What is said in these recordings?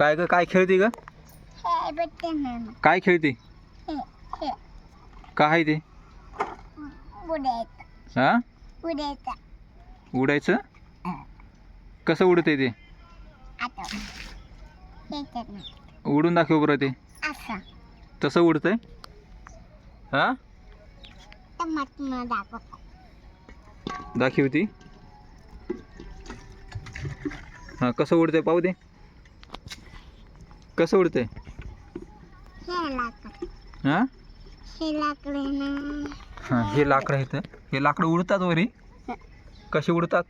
काय ग काय खेळते ग? काय खेळते? काय आहे ते? उडायचं हा? उडायचं? कसं उडतंय ते? उडून दाखव बरं ते. तसं उडतंय? हा? दाखव दाखव ती. हां कसं उडतंय पाहू दे. कसं उडतंय? हे लाकड. हां? हे लाकड हां उडतात वरी? कसे उडतात?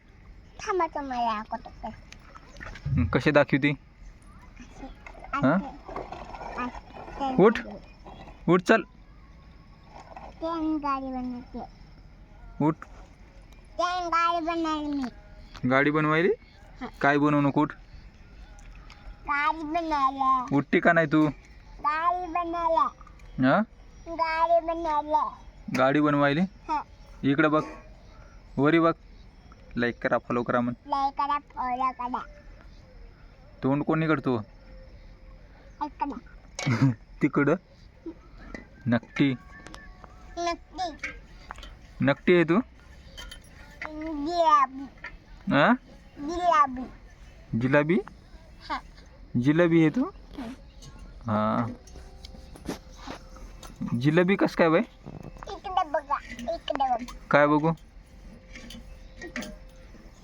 कसे दाखवते? हा? उठ. उठ चल. उठ. गाडी बनवायली? काय बनवू नको उठ. गाडी बनवल्या उठते का नाही तू? गाडी बनवल्या हां? गाडी बनवल्या गाडी बनवायली? हं. इकडं बघ. वरी बघ. लाईक करा फॉलो करा म्हण. लय करा फॉलो करा. तोंड कोणी करतो ऐक ना. तिकडं? नक्की नक्की नक्की आहे तू? जिलाबी हां? जिलाबी जिलाबी? हा. जिलेबी आहे तू? हां. जिलेबी कसं काय बाई? इकडे बघा इकडे बघा काय बघू?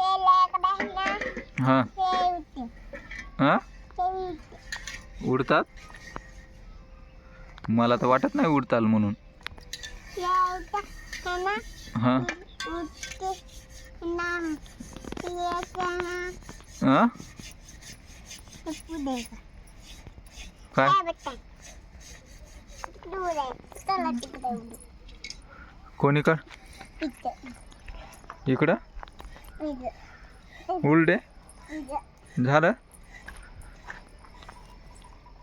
हे. लाकडं आहे ना हां? हे होते हां हे होते उडतात? मला तर वाटत नाही उडताल म्हणून. हे. होतं है. ना हां उठते ना येते ना हां? हे पुढे काय काय बघताय तिकडे उडाय चला तिकडे उडू कोणी कर? इथे इकडं? इथे उलटे? इथे झालं?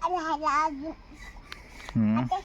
अरे अजून. हं. आता